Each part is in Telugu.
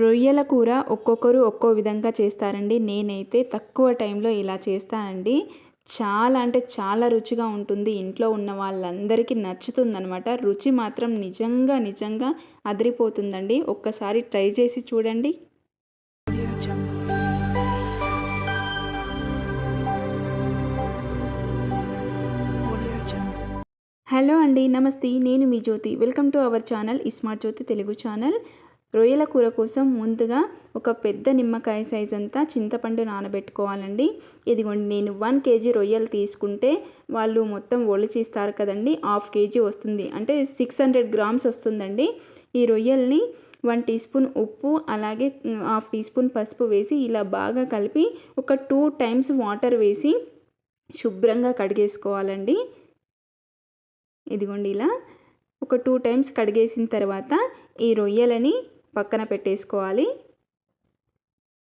రొయ్యల కూర ఒక్కొక్కరు ఒక్కో విధంగా చేస్తారండి. నేనైతే తక్కువ టైంలో ఇలా చేస్తానండి. చాలా అంటే చాలా రుచిగా ఉంటుంది. ఇంట్లో ఉన్న వాళ్ళందరికీ నచ్చుతుందనమాట రుచి మాత్రం నిజంగా నిజంగా అదిరిపోతుందండి. ఒక్కసారి ట్రై చేసి చూడండి. హలో అండి. నమస్తే. నేను మీ Jyothi. Welcome to our channel iSmart Jyothi Telugu channel. రొయ్యల కూర కోసం ముందుగా ఒక పెద్ద నిమ్మకాయ సైజ్ అంతా చింతపండు నానబెట్టుకోవాలండి. ఇదిగోండి నేను వన్ కేజీ రొయ్యలు తీసుకుంటే వాళ్ళు మొత్తం ఒలిచిస్తారు కదండి హాఫ్ కేజీ వస్తుంది. అంటే సిక్స్ హండ్రెడ్ గ్రామ్స్ వస్తుందండి. ఈ రొయ్యల్ని వన్ టీ స్పూన్ ఉప్పు అలాగే హాఫ్ టీ స్పూన్ పసుపు వేసి ఇలా బాగా కలిపి ఒక టూ టైమ్స్ వాటర్ వేసి శుభ్రంగా కడిగేసుకోవాలండి. ఇదిగోండి ఇలా ఒక టూ టైమ్స్ కడిగేసిన తర్వాత ఈ రొయ్యలని పక్కన పెట్టేసుకోవాలి.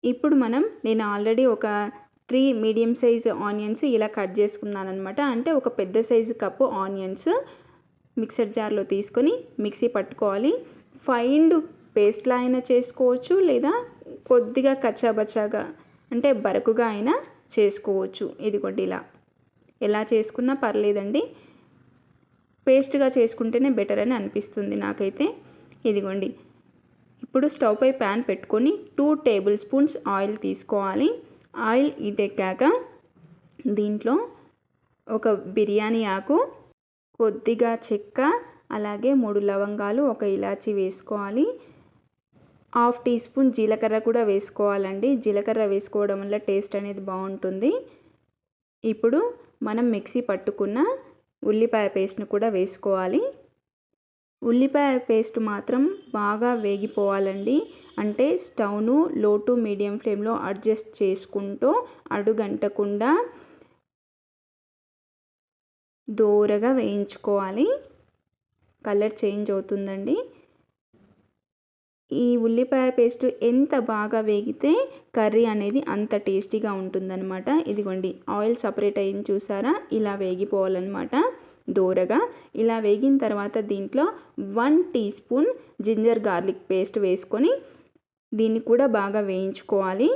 ఇప్పుడు మనం నేను ఆల్రెడీ ఒక త్రీ మీడియం సైజ్ ఆనియన్స్ ఇలా కట్ చేసుకున్నాను అనమాట అంటే ఒక పెద్ద సైజు కప్పు ఆనియన్స్ మిక్సర్ జార్లో తీసుకొని మిక్సీ పట్టుకోవాలి. ఫైండ్ పేస్ట్లా అయినా చేసుకోవచ్చు లేదా కొద్దిగా కచ్చాబచ్చాగా అంటే బరకుగా అయినా చేసుకోవచ్చు. ఇదిగోండి ఇలా. ఎలా చేసుకున్నా పర్లేదండి. పేస్ట్గా చేసుకుంటేనే బెటర్ అని అనిపిస్తుంది నాకైతే. ఇదిగోండి. ఇప్పుడు స్టవ్ పై ప్యాన్ పెట్టుకొని టూ టేబుల్ స్పూన్స్ ఆయిల్ తీసుకోవాలి. ఆయిల్ ఈటెక్కాక దీంట్లో ఒక బిర్యానీ ఆకు కొద్దిగా చెక్క అలాగే మూడు లవంగాలు ఒక ఇలాచి వేసుకోవాలి. హాఫ్ టీ స్పూన్ జీలకర్ర కూడా వేసుకోవాలండి. జీలకర్ర వేసుకోవడం వల్ల టేస్ట్ అనేది బాగుంటుంది. ఇప్పుడు మనం మిక్సీ పట్టుకున్న ఉల్లిపాయ పేస్ట్ను కూడా వేసుకోవాలి. ఉల్లిపాయ పేస్ట్ మాత్రం బాగా వేగిపోవాలండి. అంటే స్టవ్ను లో టు మీడియం ఫ్లేమ్లో అడ్జస్ట్ చేసుకుంటూ అడుగంటకుండా దోరగా వేయించుకోవాలి. కలర్ చేంజ్ అవుతుందండి. ఈ ఉల్లిపాయ పేస్ట్ ఎంత బాగా వేగితే కర్రీ అనేది అంత టేస్టీగా ఉంటుందన్నమాట. ఇదిగోండి ఆయిల్ సపరేట్ అయింది చూసారా? ఇలా వేగిపోవాలన్నమాట. దోరగా. ఇలా వేగిన తర్వాత దీంట్లో one teaspoon ginger garlic paste వేసుకొని దీన్ని కూడా బాగా వేయించుకోవాలి.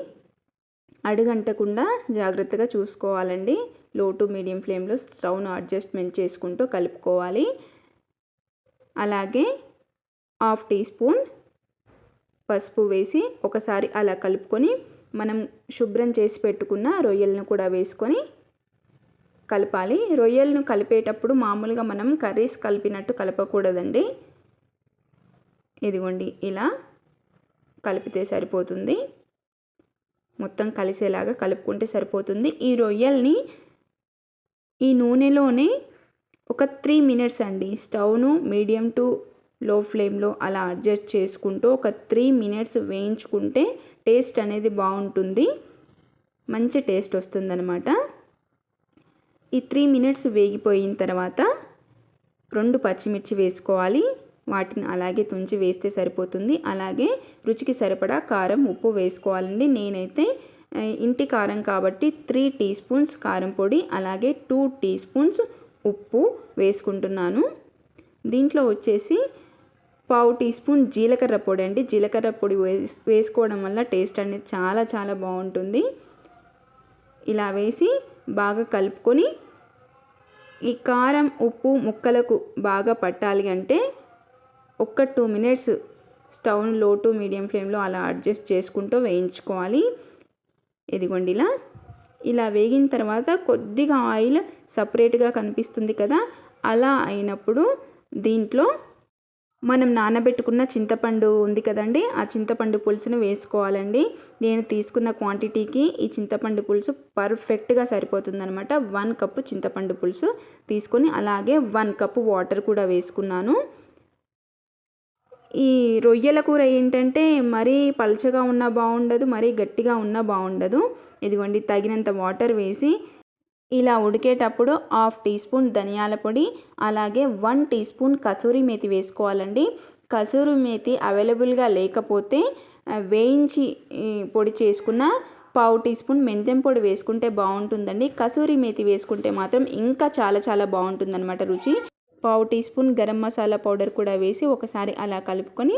అడుగంటకుండా జాగ్రత్తగా చూసుకోవాలండి. లో టు మీడియం ఫ్లేమ్లో స్టవ్ను అడ్జస్ట్మెంట్ చేసుకుంటూ కలుపుకోవాలి. అలాగే హాఫ్ టీ స్పూన్ పసుపు వేసి ఒకసారి అలా కలుపుకొని మనం శుభ్రం చేసి పెట్టుకున్న రొయ్యలను కూడా వేసుకొని కలపాలి. రొయ్యలను కలిపేటప్పుడు మామూలుగా మనం కర్రీస్ కలిపినట్టు కలపకూడదండి. ఇదిగోండి ఇలా కలిపితే సరిపోతుంది. మొత్తం కలిసేలాగా కలుపుకుంటే సరిపోతుంది. ఈ రొయ్యల్ని ఈ నూనెలోనే ఒక త్రీ మినిట్స్ అండి స్టవ్ను మీడియం టు లో ఫ్లేమ్లో అలా అడ్జస్ట్ చేసుకుంటూ ఒక త్రీ మినిట్స్ వేయించుకుంటే టేస్ట్ అనేది బాగుంటుంది. మంచి టేస్ట్ వస్తుందన్నమాట. ఈ త్రీ మినిట్స్ వేగిపోయిన తర్వాత రెండు పచ్చిమిర్చి వేసుకోవాలి. వాటిని అలాగే తుంచి వేస్తే సరిపోతుంది. అలాగే రుచికి సరిపడా కారం ఉప్పు వేసుకోవాలండి. నేనైతే ఇంటి కారం కాబట్టి త్రీ టీ స్పూన్స్ కారం పొడి అలాగే టూ టీ స్పూన్స్ ఉప్పు వేసుకుంటున్నాను. దీంట్లో వచ్చేసి పావు టీ స్పూన్ జీలకర్ర పొడి అండి. జీలకర్ర పొడి వేస్ వేసుకోవడం వల్ల టేస్ట్ అనేది చాలా చాలా బాగుంటుంది. ఇలా వేసి బాగా కలుపుకొని ఈ కారం ఉప్పు ముక్కలకు బాగా పట్టాలి అంటే ఒక్క టూ మినిట్స్ స్టవ్ను లో టు మీడియం ఫ్లేమ్లో అలా అడ్జస్ట్ చేసుకుంటూ వేయించుకోవాలి. ఇదిగోండి ఇలా. ఇలా వేగిన తర్వాత కొద్దిగా ఆయిల్ సపరేట్గా కనిపిస్తుంది కదా అలా అయినప్పుడు దీంట్లో మనం నానబెట్టుకున్న చింతపండు ఉంది కదండి ఆ చింతపండు పులుసును వేసుకోవాలండి. నేను తీసుకున్న క్వాంటిటీకి ఈ చింతపండు పులుసు పర్ఫెక్ట్గా సరిపోతుందనమాట వన్ కప్పు చింతపండు పులుసు తీసుకొని అలాగే వన్ కప్పు వాటర్ కూడా వేసుకున్నాను. ఈ రొయ్యల కూర ఏంటంటే మరీ పలచగా ఉన్నా బాగుండదు మరీ గట్టిగా ఉన్నా బాగుండదు. ఇదిగోండి తగినంత వాటర్ వేసి ఇలా ఉడికేటప్పుడు హాఫ్ టీ స్పూన్ ధనియాల పొడి అలాగే one teaspoon kasuri methi వేసుకోవాలండి. కసూరి మేతి అవైలబుల్గా లేకపోతే వేయించి పొడి చేసుకున్న పావు టీ స్పూన్ మెంతెం పొడి వేసుకుంటే బాగుంటుందండి. కసూరి మేతి వేసుకుంటే మాత్రం ఇంకా చాలా చాలా బాగుంటుందన్నమాట రుచి. పావు teaspoon garam masala powder కూడా వేసి ఒకసారి అలా కలుపుకొని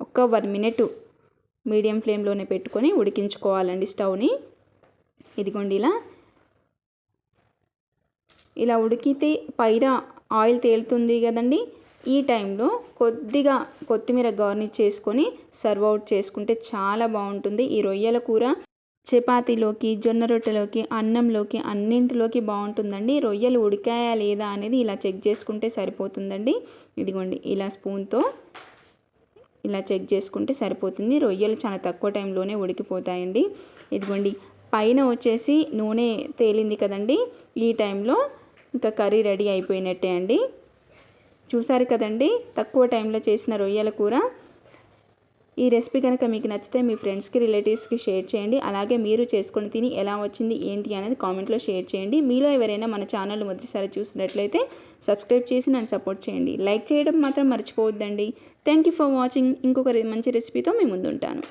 ఒక వన్ మినిట్ మీడియం ఫ్లేమ్లోనే పెట్టుకొని ఉడికించుకోవాలండి స్టవ్ని. ఇదిగోండి ఇలా ఇలా ఉడికితే పైన ఆయిల్ తేలుతుంది కదండి. ఈ టైంలో కొద్దిగా కొత్తిమీర గార్నిష్ చేసుకొని సర్వ్ అవుట్ చేసుకుంటే చాలా బాగుంటుంది. ఈ రొయ్యల కూర చపాతీలోకి జొన్న రొట్టెలోకి అన్నంలోకి అన్నింటిలోకి బాగుంటుందండి. రొయ్యలు ఉడికాయా లేదా అనేది ఇలా చెక్ చేసుకుంటే సరిపోతుందండి. ఇదిగోండి ఇలా స్పూన్తో ఇలా చెక్ చేసుకుంటే సరిపోతుంది. రొయ్యలు చాలా తక్కువ టైంలోనే ఉడికిపోతాయండి. ఇదిగోండి పైన వచ్చేసి నూనె తేలింది కదండి. ఈ టైంలో ఇంకా కర్రీ రెడీ అయిపోయినట్టే అండి. చూసారు కదండి తక్కువ టైంలో చేసిన రొయ్యల కూర. ఈ రెసిపీ కనుక మీకు నచ్చితే మీ ఫ్రెండ్స్కి రిలేటివ్స్కి షేర్ చేయండి. అలాగే మీరు చేసుకొని తిని ఎలా వచ్చింది ఏంటి అనేది కామెంట్లో షేర్ చేయండి. మీలో ఎవరైనా మన ఛానల్ మొదటిసారి చూసినట్లయితే సబ్స్క్రైబ్ చేసి నన్ను సపోర్ట్ చేయండి. లైక్ చేయడం మాత్రం మర్చిపోవద్దండి. Thank you for watching. ఇంకొక మంచి రెసిపీతో మీ ముందుంటాను.